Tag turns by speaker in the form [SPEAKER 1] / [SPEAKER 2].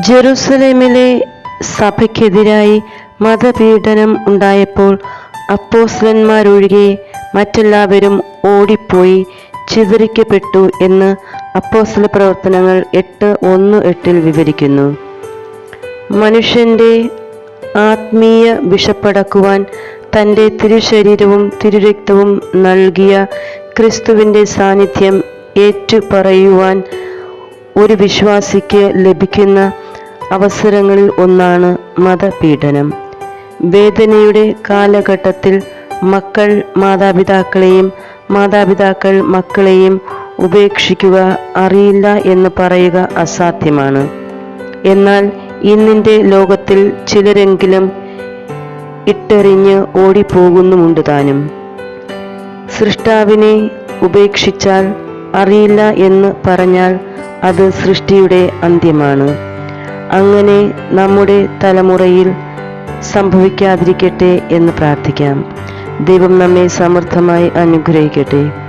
[SPEAKER 1] ജെറുസലേമിലെ സഭയ്ക്കെതിരായി മതപീഡനം ഉണ്ടായപ്പോൾ അപ്പോസ്ലന്മാരൊഴികെ മറ്റെല്ലാവരും ഓടിപ്പോയി ചിതറിക്കപ്പെട്ടു എന്ന് അപ്പോസ്ല പ്രവർത്തനങ്ങൾ എട്ട് ഒന്ന് എട്ടിൽ വിവരിക്കുന്നു. മനുഷ്യന്റെ ആത്മീയ വിഷപ്പടക്കുവാൻ തന്റെ തിരുശരീരവും തിരുരക്തവും നൽകിയ ക്രിസ്തുവിന്റെ സാന്നിധ്യം ഏറ്റുപറയുവാൻ ഒരു വിശ്വാസിക്ക് ലഭിക്കുന്ന അവസരങ്ങളിൽ ഒന്നാണ് മതപീഡനം. വേദനയുടെ കാലഘട്ടത്തിൽ മക്കൾ മാതാപിതാക്കളെയും മാതാപിതാക്കൾ മക്കളെയും ഉപേക്ഷിക്കുക അറിയില്ല എന്ന് പറയുക അസാധ്യമാണ്. എന്നാൽ ഇന്നിന്റെ ലോകത്തിൽ ചിലരെങ്കിലും ഇട്ടെറിഞ്ഞ് ഓടിപ്പോകുന്നുമുണ്ട് താനും. സൃഷ്ടാവിനെ ഉപേക്ഷിച്ചാൽ അറിയില്ല എന്ന് പറഞ്ഞാൽ അത് സൃഷ്ടിയുടെ അന്ത്യമാണ്. അങ്ങനെ നമ്മുടെ തലമുറയിൽ സംഭവിക്കാതിരിക്കട്ടെ എന്ന് പ്രാർത്ഥിക്കാം. ദൈവം നമ്മെ സമൃദ്ധമായി അനുഗ്രഹിക്കട്ടെ.